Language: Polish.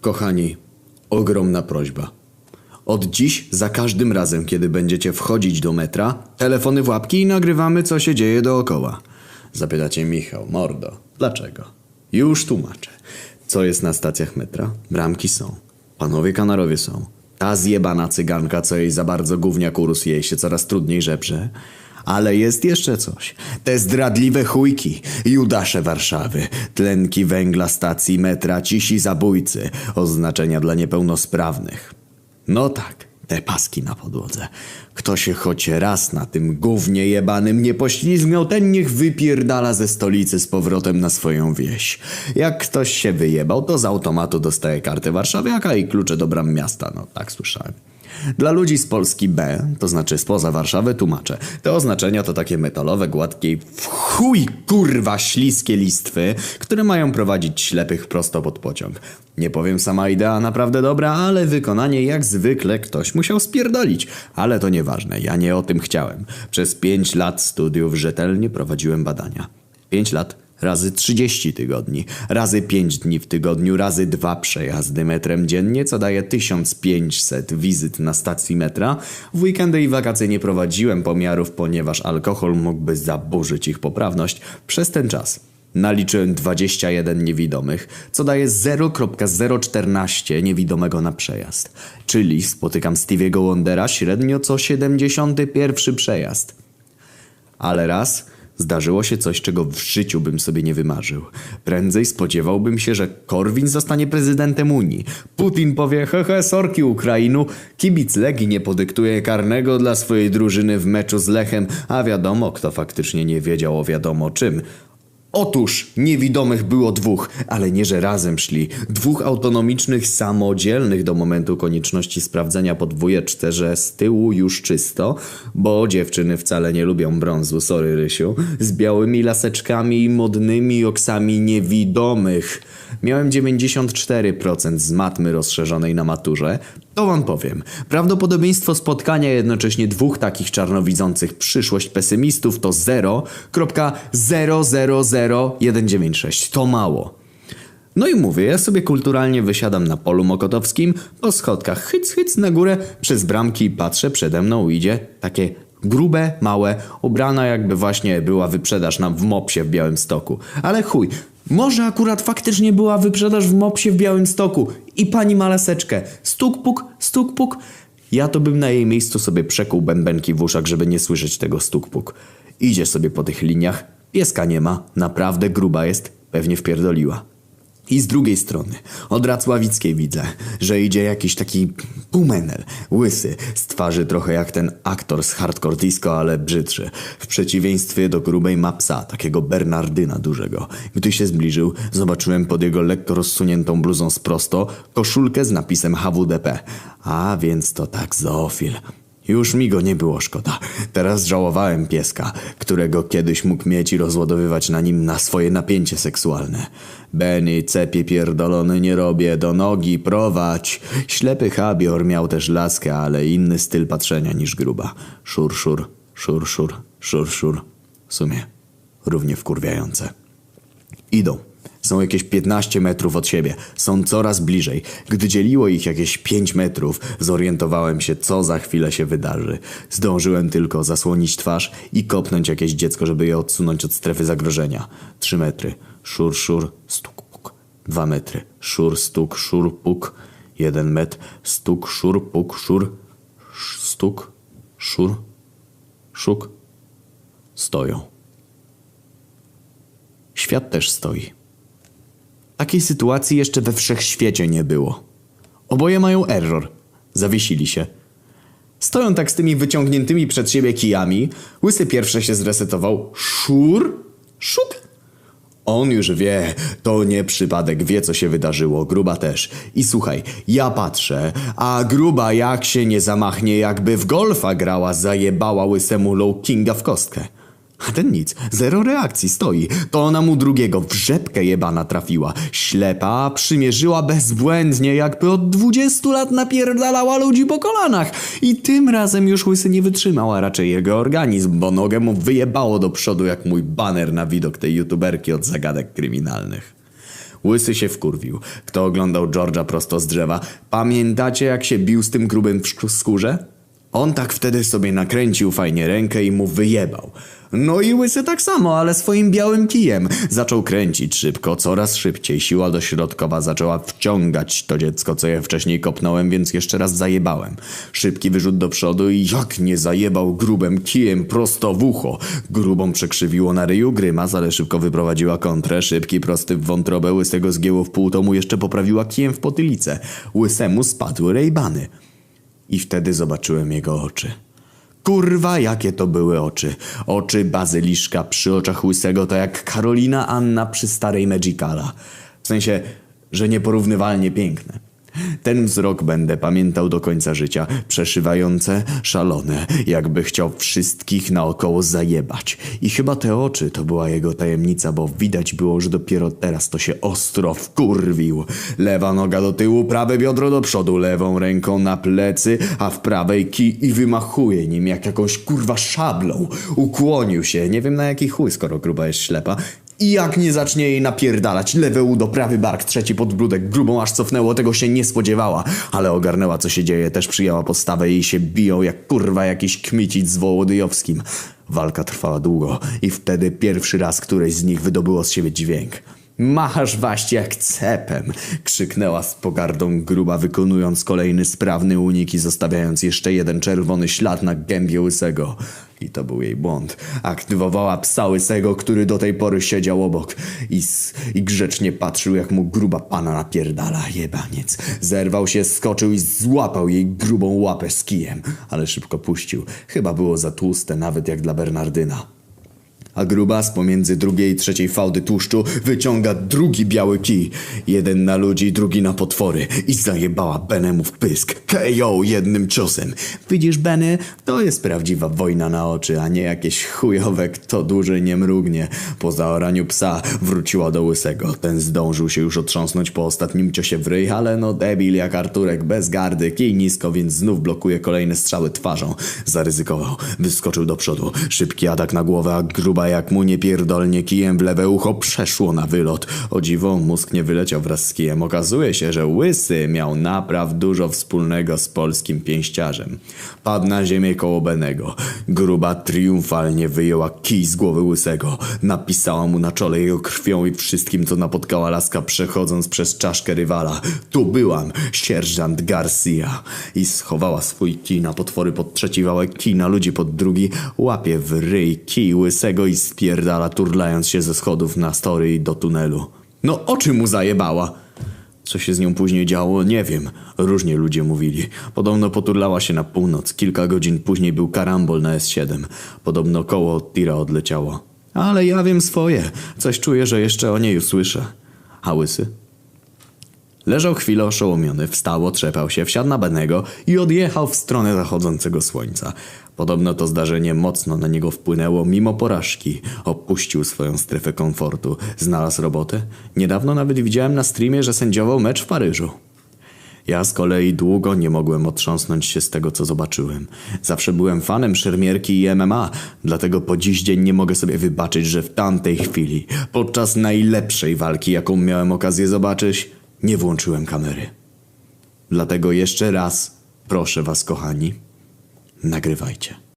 Kochani, ogromna prośba. Od dziś, za każdym razem, kiedy będziecie wchodzić do metra, telefony w łapki i nagrywamy, co się dzieje dookoła. Zapytacie Michał, mordo, dlaczego? Już tłumaczę. Co jest na stacjach metra? Bramki są. Panowie kanarowie są. Ta zjebana cyganka, co jej za bardzo gówniak urósł, jej się coraz trudniej żebrze. Ale jest jeszcze coś. Te zdradliwe chujki, Judasze Warszawy, tlenki węgla stacji metra, cisi zabójcy, oznaczenia dla niepełnosprawnych. No tak, te paski na podłodze. Kto się choć raz na tym gównie jebanym nie poślizgnął, ten niech wypierdala ze stolicy z powrotem na swoją wieś. Jak ktoś się wyjebał, to z automatu dostaje kartę warszawiaka i klucze do bram miasta. No tak słyszałem. Dla ludzi z Polski B, to znaczy spoza Warszawy, tłumaczę. Te oznaczenia to takie metalowe, gładkie w chuj kurwa śliskie listwy, które mają prowadzić ślepych prosto pod pociąg. Nie powiem sama idea naprawdę dobra, ale wykonanie jak zwykle ktoś musiał spierdolić. Ale to nieważne, ja nie o tym chciałem. Przez pięć lat studiów rzetelnie prowadziłem badania. Pięć lat razy 30 tygodni, razy 5 dni w tygodniu, razy dwa przejazdy metrem dziennie, co daje 1500 wizyt na stacji metra. W weekendy i wakacje nie prowadziłem pomiarów, ponieważ alkohol mógłby zaburzyć ich poprawność przez ten czas. Naliczyłem 21 niewidomych, co daje 0,014 niewidomego na przejazd. Czyli spotykam Stevie'ego Wondera średnio co 71 przejazd. Ale raz zdarzyło się coś, czego w życiu bym sobie nie wymarzył. Prędzej spodziewałbym się, że Korwin zostanie prezydentem Unii. Putin powie hehe sorki Ukrainu, kibic Legii nie podyktuje karnego dla swojej drużyny w meczu z Lechem, a wiadomo kto faktycznie nie wiedział o wiadomo czym. Otóż niewidomych było dwóch, ale nie, że razem szli. Dwóch autonomicznych, samodzielnych do momentu konieczności sprawdzenia po dwójeczce, że z tyłu już czysto, bo dziewczyny wcale nie lubią brązu, sorry Rysiu, z białymi laseczkami i modnymi oksami niewidomych. Miałem 94% z matmy rozszerzonej na maturze. To wam powiem. Prawdopodobieństwo spotkania jednocześnie dwóch takich czarnowidzących przyszłość pesymistów to 0,000196. To mało. No i mówię, ja sobie kulturalnie wysiadam na polu mokotowskim, po schodkach hyc hyc na górę, przez bramki patrzę, przede mną idzie takie grube, małe, ubrana jakby właśnie była wyprzedaż na w Mopsie w Białymstoku. Ale chuj, może akurat faktycznie była wyprzedaż w Mopsie w Białymstoku i pani ma laseczkę. Stuk puk, stuk puk. Ja to bym na jej miejscu sobie przekuł bębenki w uszach, żeby nie słyszeć tego stuk puk. Idzie sobie po tych liniach, pieska nie ma, naprawdę gruba jest, pewnie wpierdoliła. I z drugiej strony, od Racławickiej widzę, że idzie jakiś taki pumenel, łysy, z twarzy trochę jak ten aktor z hardcore disco, ale brzydszy. W przeciwieństwie do grubej ma psa, takiego Bernardyna dużego. Gdy się zbliżył, zobaczyłem pod jego lekko rozsuniętą bluzą z prosto koszulkę z napisem HWDP. A więc to tak zoofil. Już mi go nie było szkoda. Teraz żałowałem pieska, którego kiedyś mógł mieć i rozładowywać na nim na swoje napięcie seksualne. Benny, cepie pierdolony nie robię, do nogi, prowadź. Ślepy habior miał też laskę, ale inny styl patrzenia niż gruba. Szur, szur, szur, szur, szur, szur. W sumie równie wkurwiające. Idą. Są jakieś 15 metrów od siebie. Są coraz bliżej. Gdy dzieliło ich jakieś 5 metrów, zorientowałem się, co za chwilę się wydarzy. Zdążyłem tylko zasłonić twarz i kopnąć jakieś dziecko, żeby je odsunąć od strefy zagrożenia. 3 metry. Szur, szur, stuk, puk. 2 metry. Szur, stuk, szur, puk. 1 metr. Stuk, szur, puk, szur. Sz- Stuk, szur, szuk. Stoją. Świat też stoi. Takiej sytuacji jeszcze we wszechświecie nie było. Oboje mają error. Zawiesili się. Stoją tak z tymi wyciągniętymi przed siebie kijami. Łysy pierwsze się zresetował. Szur? Szuk? On już wie, to nie przypadek, wie co się wydarzyło, gruba też. I słuchaj, ja patrzę, a gruba jak się nie zamachnie, jakby w golfa grała, zajebała łysemu low kinga w kostkę. A ten nic, zero reakcji, stoi. To ona mu drugiego w rzepkę jebana trafiła. Ślepa przymierzyła bezbłędnie, jakby od 20 lat napierdalała ludzi po kolanach. I tym razem już łysy nie wytrzymał, a raczej jego organizm, bo nogę mu wyjebało do przodu jak mój baner na widok tej youtuberki od zagadek kryminalnych. Łysy się wkurwił. Kto oglądał George'a prosto z drzewa? Pamiętacie jak się bił z tym grubym w skórze? On tak wtedy sobie nakręcił fajnie rękę i mu wyjebał. No i łysy tak samo, ale swoim białym kijem. Zaczął kręcić szybko, coraz szybciej. Siła dośrodkowa zaczęła wciągać to dziecko, co je wcześniej kopnąłem, więc jeszcze raz zajebałem. Szybki wyrzut do przodu i jak nie zajebał grubym kijem prosto w ucho. Grubą przekrzywiło na ryju grymas, ale szybko wyprowadziła kontrę. Szybki, prosty w wątrobę łysego zgięło w pół, to mu jeszcze poprawiła kijem w potylicę. Łysemu spadły rejbany. I wtedy zobaczyłem jego oczy. Kurwa, jakie to były oczy. Oczy bazyliszka przy oczach łysego to jak Karolina Anna przy starej Magicala. W sensie, że nieporównywalnie piękne. Ten wzrok będę pamiętał do końca życia. Przeszywające, szalone, jakby chciał wszystkich naokoło zajebać. I chyba te oczy to była jego tajemnica, bo widać było, że dopiero teraz to się ostro wkurwił. Lewa noga do tyłu, prawe biodro do przodu, lewą ręką na plecy, a w prawej kij i wymachuje nim jak jakąś kurwa szablą. Ukłonił się, nie wiem na jaki chuj, skoro gruba jest ślepa. I jak nie zacznie jej napierdalać, lewe udo, prawy bark, trzeci podbródek, grubą aż cofnęło, tego się nie spodziewała, ale ogarnęła co się dzieje, też przyjęła postawę i się biją jak kurwa jakiś kmicic z Wołodyjowskim. Walka trwała długo i wtedy pierwszy raz któreś z nich wydobyło z siebie dźwięk. Machasz waść jak cepem! krzyknęła z pogardą gruba, wykonując kolejny sprawny unik i zostawiając jeszcze jeden czerwony ślad na gębie łysego. I to był jej błąd. Aktywowała psa łysego, który do tej pory siedział obok i, i grzecznie patrzył, jak mu gruba pana napierdala. Jebaniec. Zerwał się, skoczył i złapał jej grubą łapę z kijem, ale szybko puścił. Chyba było za tłuste, nawet jak dla Bernardyna. A grubas pomiędzy drugiej i trzeciej fałdy tłuszczu wyciąga drugi biały kij. Jeden na ludzi, drugi na potwory. I zajebała Benemu w pysk. KO jednym ciosem. Widzisz, Benny? To jest prawdziwa wojna na oczy, a nie jakieś chujowe, kto dłużej nie mrugnie. Po zaoraniu psa wróciła do łysego. Ten zdążył się już otrząsnąć po ostatnim ciosie w ryj, ale no debil jak Arturek, bez gardy, kij nisko, więc znów blokuje kolejne strzały twarzą. Zaryzykował. Wyskoczył do przodu. Szybki atak na głowę, a gruba jak mu niepierdolnie kijem w lewe ucho przeszło na wylot. O dziwo, mózg nie wyleciał wraz z kijem. Okazuje się, że Łysy miał naprawdę dużo wspólnego z polskim pięściarzem. Padł na ziemię koło Benego. Gruba triumfalnie wyjęła kij z głowy Łysego. Napisała mu na czole jego krwią i wszystkim, co napotkała laska przechodząc przez czaszkę rywala. Tu byłam, sierżant Garcia. I schowała swój kij na potwory pod trzeci wałek, kij na ludzi pod drugi, łapie w ryj kij Łysego i spierdala turlając się ze schodów na story i do tunelu. No oczy mu zajebała! Co się z nią później działo, nie wiem. Różnie ludzie mówili. Podobno poturlała się na północ. Kilka godzin później był karambol na S7. Podobno koło od tira odleciało. Ale ja wiem swoje. Coś czuję, że jeszcze o niej usłyszę. A łysy? Leżał chwilę oszołomiony, wstał, otrzepał się, wsiadł na Benego i odjechał w stronę zachodzącego słońca. Podobno to zdarzenie mocno na niego wpłynęło mimo porażki. Opuścił swoją strefę komfortu, znalazł robotę. Niedawno nawet widziałem na streamie, że sędziował mecz w Paryżu. Ja z kolei długo nie mogłem otrząsnąć się z tego, co zobaczyłem. Zawsze byłem fanem szermierki i MMA, dlatego po dziś dzień nie mogę sobie wybaczyć, że w tamtej chwili, podczas najlepszej walki, jaką miałem okazję zobaczyć, nie włączyłem kamery. Dlatego jeszcze raz proszę was, kochani, nagrywajcie.